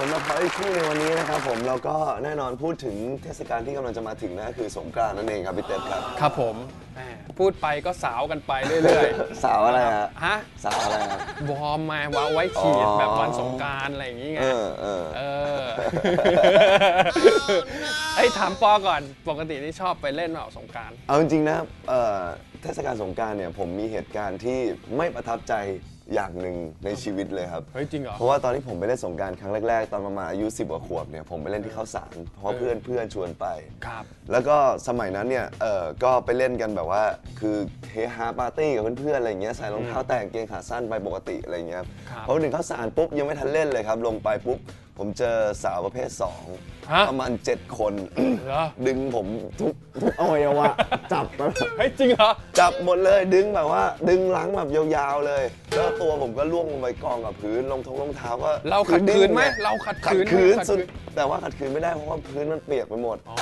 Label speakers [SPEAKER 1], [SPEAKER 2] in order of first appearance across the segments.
[SPEAKER 1] สำหรับพอยคู่ในวันนี้นะครับผมเราก็แน่นอนพูดถึงเทศกาลที่กำลังจะมาถึงนะคือสงกรานต์นั่นเองครับพี่เต็มครับ
[SPEAKER 2] ครับผมแหมพูดไปก็สาวกันไปเรื่อย
[SPEAKER 1] สาวอะไรฮะ
[SPEAKER 2] ๆ ฮะ
[SPEAKER 1] สาวอะไรฮะ
[SPEAKER 2] วอร์มมาว่าไว้ขีด
[SPEAKER 1] อ๋อ
[SPEAKER 2] แบบวันสงกรารอะไรอย่างงี้ไง
[SPEAKER 1] เออเออ
[SPEAKER 2] เออ เอ้ยถามปอก่อน ปกตินี่ชอบไปเล่นเปล่าสงกราร
[SPEAKER 1] เอาจริงๆนะเอ่อเทศกาลสงกรารเนี่ยผมมีเหตุการณ์ที่ไม่ประทับใจ อย่างหนึ่งในชีวิตเลยครับ
[SPEAKER 2] เฮ้ยจริงเหรอ
[SPEAKER 1] เพราะว่าตอนที่ผมไปเล่นสงกรารครั้งแรกๆ ตอนประมาณอายุ 10กว่าขวบเนี่ยผมไปเล่นที่ข้าวสารเพราะเพื่อนเพื่อนชวนไป
[SPEAKER 2] ครับ
[SPEAKER 1] แล้วก็สมัยนั้นเนี่ยเออก็ไปเล่นกันแบบว่า คือเฮฮาปาร์ตี้กับเพื่อนๆอะไรอย่างเงี้ยใส่รองเท้าแต่กางเกงขาสั้นไปปกติอะไรอย่างเงี้ย
[SPEAKER 2] ครับ
[SPEAKER 1] พอถึงข้าวสารปุ๊บยังไม่ทันเล่นเลยครับลงไปปุ๊บ ผมเจอสาวประเภท
[SPEAKER 2] ฮะ
[SPEAKER 1] 2 ประมาณ 7 คน
[SPEAKER 2] เหรอ
[SPEAKER 1] ดึงผมทุกทุกอวัยวะ จับแบบ
[SPEAKER 2] เฮ้ยจริงเหรอ
[SPEAKER 1] จับหมดเลยดึงแบบว่า ดึงหลังแบบยาวๆเลย แล้วตัวผมก็ล่วงลงไปกองกับพื้นรองทงรองเท้าก็
[SPEAKER 2] เราขัดขืนไหม
[SPEAKER 1] ดิ้งง
[SPEAKER 2] เราขัด
[SPEAKER 1] ขัด
[SPEAKER 2] ขืนไหม
[SPEAKER 1] ขืน
[SPEAKER 2] ขัด
[SPEAKER 1] สุด
[SPEAKER 2] ขืน
[SPEAKER 1] แต่ว่าขัดขืนไม่ได้เพราะว่าพื้นมันเปียกไปหมด
[SPEAKER 2] อ๋อ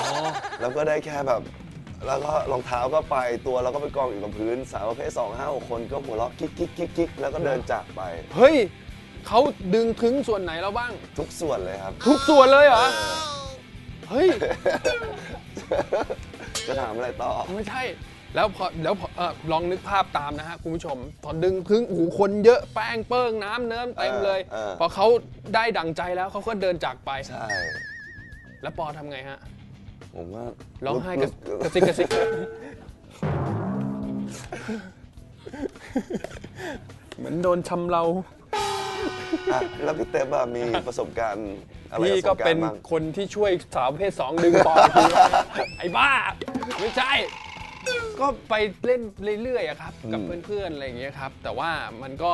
[SPEAKER 1] แล้วก็ได้แค่แบบ แล้วก็รองเท้าก็ไปตัวเราก็ไปกองอยู่กับพื้นสาวประเภทสองห้าหกคนก็หัวเราะกิ๊กกิ๊กกิ๊กกิ๊กแล้วก็เดินจากไป
[SPEAKER 2] เฮ้ย เขาดึงถึงส่วนไหนเราบ้าง
[SPEAKER 1] ทุกส่วนเลยครับ
[SPEAKER 2] ทุกส่วนเลยเหรอ เฮ้ย
[SPEAKER 1] จะถามอะไรต่อ
[SPEAKER 2] ไม่ใช่ แล้วพอแล้วพอเออลองนึกภาพตามนะฮะคุณผู้ชมพอดึงถึงโอ้โหคนเยอะแป้งเปิ้งน้ำเนิ้มเต็มเลย
[SPEAKER 1] เออเออ
[SPEAKER 2] พอเขาได้ดังใจแล้วเขาก็เดินจากไป
[SPEAKER 1] ใช่
[SPEAKER 2] แล้วปอทำไงฮะ
[SPEAKER 1] ผมว่า
[SPEAKER 2] ร้องไห้กระ
[SPEAKER 1] ลุ
[SPEAKER 2] กระซิกกระซิก เหมือนโดนชำเรา
[SPEAKER 1] อะแล้วพี่เต้บมีประสบการณ์อะไร
[SPEAKER 2] พี่
[SPEAKER 1] กับส
[SPEAKER 2] ก็
[SPEAKER 1] งกรา
[SPEAKER 2] เป็น
[SPEAKER 1] รต์บ้าง
[SPEAKER 2] คนที่ช่วยสาวประเภทสองดึงปอทีไอ้บ้า ไม่ใช่ ก็ไปเล่นเรื่อยๆอะครับ กับเพื่อนๆอะไรอย่างเงี้ยครับ แต่ว่ามันก็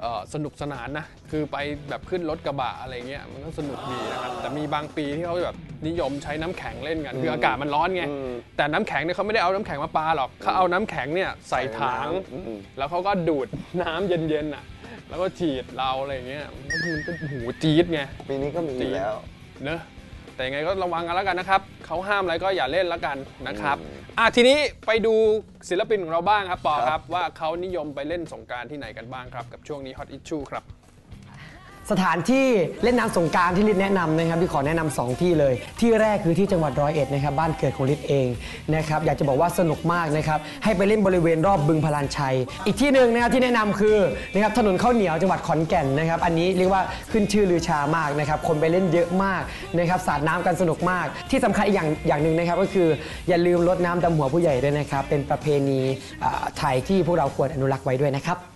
[SPEAKER 2] เอ่อสนุกสนานนะ คือไปแบบขึ้นรถกระบะอะไรเงี้ยมันก็สนุกดีนะครับ แต่มีบางปีที่เขาแบบนิยมใช้น้ำแข็งเล่นกัน คืออากาศมันร้อนไง
[SPEAKER 1] อืม
[SPEAKER 2] แต่น้ำแข็งเนี่ยเขาไม่ได้เอาน้ำแข็งมาปาหรอกเขาเอาน้ำแข็งเนี่ยใส่ถัง
[SPEAKER 1] อืม
[SPEAKER 2] แล้วเขาก็ดูดน้ำเย็นๆอะ แล้วก็ฉีดเราอะไรอย่างเงี้ยมันก็มันก็หูจี๊ดไง
[SPEAKER 1] ปีนี้ก็มีอยู่แล้ว
[SPEAKER 2] เนอะแต่ยังไงก็ระวังกันแล้วกันนะครับเขาห้ามอะไรก็อย่าเล่นแล้วกันนะครับ
[SPEAKER 1] อืม
[SPEAKER 2] อะทีนี้ไปดูศิลปินของเราบ้างครับปอ
[SPEAKER 1] ครับ
[SPEAKER 2] ครับว่าเขานิยมไปเล่นสงกรารที่ไหนกันบ้างครับ กับช่วงนี้ Hot Issue ครับ
[SPEAKER 3] สถานที่เล่นน้ำสงกรารที่ลิศแนะนำนะครับที่ขอแนะนำสองที่เลย ที่แรกคือที่จังหวัดร้อยเอ็ดนะครับบ้านเกิดของลิศเองนะครับอยากจะบอกว่าสนุกมากนะครับให้ไปเล่นบริเวณรอบบึงพลานชัย อีกที่หนึ่งนะครับที่แนะนำคือนะครับถนนข้าวเหนียวจังหวัดขอนแก่นนะครับอันนี้เรียกว่าขึ้นชื่อลือชามากนะครับคนไปเล่นเยอะมากนะครับสาดน้ำกันสนุกมาก ที่สำคัญอีกอย่างอย่างหนึ่งนะครับก็คืออย่าลืมรดน้ำดำหัวผู้ใหญ่ด้วยนะครับเป็นประเพณีอ่าไทยที่พวกเราควรอนุรักษ์ไว้ด้วยนะครับ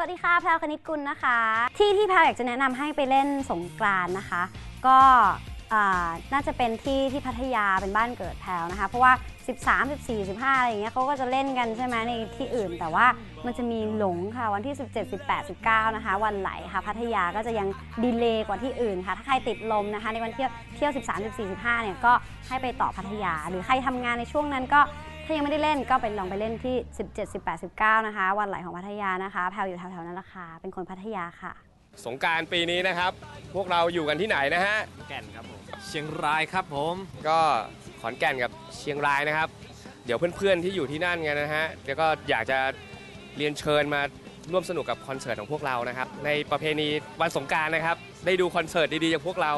[SPEAKER 4] สวัสดีค่ะแพรวคณิตกุลนะคะ ที่ที่แพรวอยากจะแนะนำให้ไปเล่นสงกรานนะคะ ก็น่าจะเป็นที่ที่พัทยาเป็นบ้านเกิดแพรวนะคะ เพราะว่า 13 14 15อะไรอย่างเงี้ยเขาก็จะเล่นกันใช่ไหมในที่อื่น แต่ว่ามันจะมีหลงค่ะวันที่ 17 18 19 นะคะ วันไหลค่ะพัทยาก็จะยังดีเลย์กว่าที่อื่นค่ะ ถ้าใครติดลมนะคะ ในวันเที่ยวเที่ยว 13 14 15 เนี่ยก็ให้ไปต่อพัทยา หรือใครทำงานในช่วงนั้นก็ ถ้ายังไม่ได้เล่นก็ไปลองไปเล่นที่ 17 18 19 นะคะ วันไหลของพัทยานะคะแพลวอยู่แถวๆนั้นแหละค่ะเป็นคนพัทยาค่ะ
[SPEAKER 5] สงกรารปีนี้นะครับ พวกเราอยู่กันที่ไหนนะฮะ
[SPEAKER 6] แก่นครับผม เชียงรายครับผม
[SPEAKER 5] ก็ขอนแก่นกับเชียงรายนะครับ เดี๋ยวเพื่อนๆที่อยู่ที่นั่นกันนะฮะเดี๋ยวก็อยากจะเรียนเชิญมาร่วมสนุกกับคอนเสิร์ตของพวกเรานะครับ ในประเพณีวันสงกรารนะครับ ได้ดูคอนเสิร์ตดีๆจากพวกเรา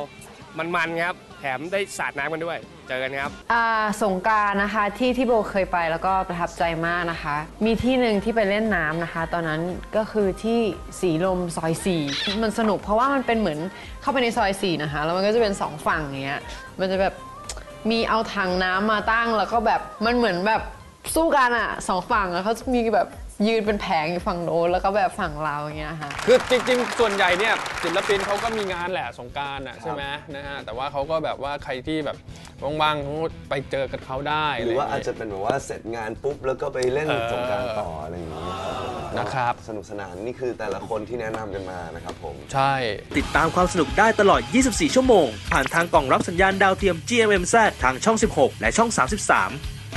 [SPEAKER 5] มันๆครับ แถมได้สาดน้ำกันด้วย เจอกันครับ
[SPEAKER 7] อ่าสงกรารนะคะที่ที่โบเคยไปแล้วก็ประทับใจมากนะคะ มีที่หนึ่งที่ไปเล่นน้ำนะคะ ตอนนั้นก็คือที่สีลมซอยสี่มันสนุกเพราะว่ามันเป็นเหมือนเข้าไปในซอยสี่นะคะ แล้วมันก็จะเป็นสองฝั่งอย่างเงี้ยมันจะแบบมีเอาถังน้ำมาตั้งแล้วก็แบบมันเหมือนแบบสู้กันอะสองฝั่งอะเขาจะมีแบบ ยืนเป็นแผงอยู่ฝั่งโน้นแล้วก็แบบฝั่งเราอย่างเงี้ยค่ะ
[SPEAKER 2] คือจริงๆ ส่วนใหญ่เนี่ยศิลปินเขาก็มีงานแหละสงกรารอะใช่ไหมนะฮะแต่ว่าเขาก็แบบว่าใครที่แบบว่างๆเขาไปเจอกับเขาได้
[SPEAKER 1] หรือว่าะ
[SPEAKER 2] ไย่
[SPEAKER 1] อาจ
[SPEAKER 2] ง
[SPEAKER 1] จะ
[SPEAKER 2] เงี้ย
[SPEAKER 1] เป็นแบบว่าเสร็จงานปุ๊บแล้วก็ไปเล่น
[SPEAKER 2] เออ
[SPEAKER 1] สงกรารต่ออะไรอย่างนี้ครับผม
[SPEAKER 2] นะครับ
[SPEAKER 1] สนุกสนานนี่คือแต่ละคนที่แนะนำกันมานะครับผม
[SPEAKER 2] ใช่
[SPEAKER 8] ติดตามความสนุกได้ตลอด 24 ชั่วโมง ผ่านทางกล่องรับสัญญาณดาวเทียม GMMZ ทางช่อง 16 และช่อง 33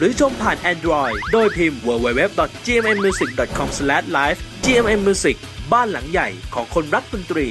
[SPEAKER 8] หรือชมผ่าน Android โดยพิมพ์ www.gmmusic.com/live GMM Music บ้านหลังใหญ่ของคนรักดนตรี